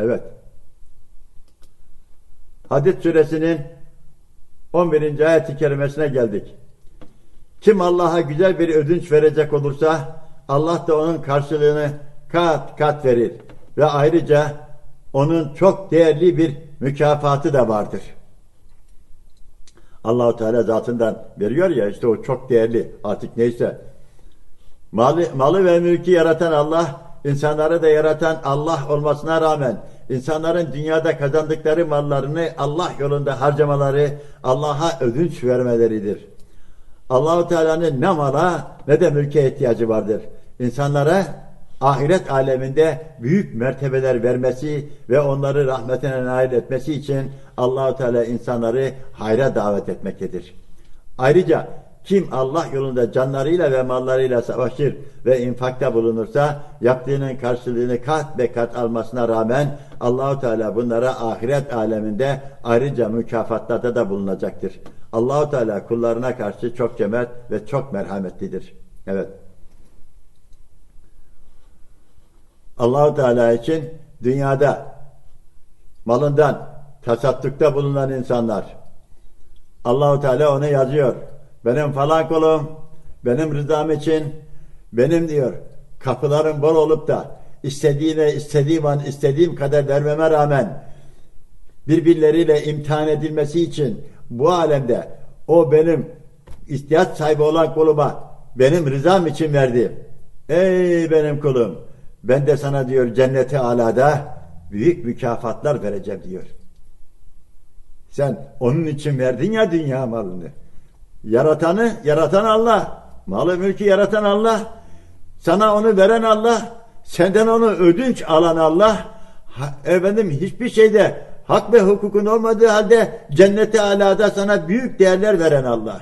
Evet. Hadid suresinin 11. ayet-i kerimesine geldik. Kim Allah'a güzel bir ödünç verecek olursa Allah da onun karşılığını kat kat verir. Ve ayrıca onun çok değerli bir mükafatı da vardır. Allahu Teala zatından veriyor ya işte o çok değerli artık neyse. Malı, malı ve mülkü yaratan Allah, insanları da yaratan Allah olmasına rağmen insanların dünyada kazandıkları mallarını Allah yolunda harcamaları, Allah'a ödünç vermeleridir. Allahu Teala'nın ne mala ne de mülke ihtiyacı vardır. İnsanlara ahiret aleminde büyük mertebeler vermesi ve onları rahmetine nail etmesi için Allahu Teala insanları hayra davet etmektedir. Ayrıca kim Allah yolunda canlarıyla ve mallarıyla savaşır ve infakta bulunursa yaptığının karşılığını kat ve kat almasına rağmen Allahu Teala bunlara ahiret aleminde ayrıca mükafatlarda da bulunacaktır. Allahu Teala kullarına karşı çok cömert ve çok merhametlidir. Evet. Allahu Teala için dünyada malından tasattukta bulunan insanlar Allahu Teala onu yazıyor. Benim falan kulum, benim rızam için, benim diyor, kapılarım bol olup da istediğine istediğim an istediğim kadar vermeme rağmen birbirleriyle imtihan edilmesi için bu alemde o benim ihtiyaç sahibi olan kuluma benim rızam için verdi. Ey benim kulum ben de sana diyor cennete alada büyük mükafatlar vereceğim diyor. Sen onun için verdin ya dünya malını. Yaratanı, yaratan Allah. Malı mülkü yaratan Allah. Sana onu veren Allah. Senden onu ödünç alan Allah. Ha, efendim hiçbir şeyde hak ve hukukun olmadığı halde cennete alada sana büyük değerler veren Allah.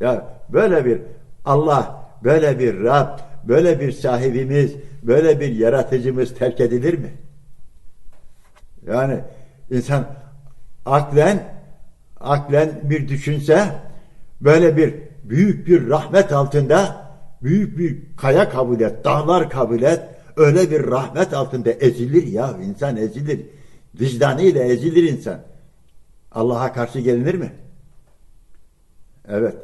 Ya böyle bir Allah, böyle bir Rab, böyle bir sahibimiz, böyle bir yaratıcımız terk edilir mi? Yani insan aklen aklen bir düşünse böyle bir büyük bir rahmet altında büyük bir kaya kabul et, dağlar kabul et. Öyle bir rahmet altında ezilir ya insan ezilir. Vicdanıyla ezilir insan. Allah'a karşı gelinir mi? Evet.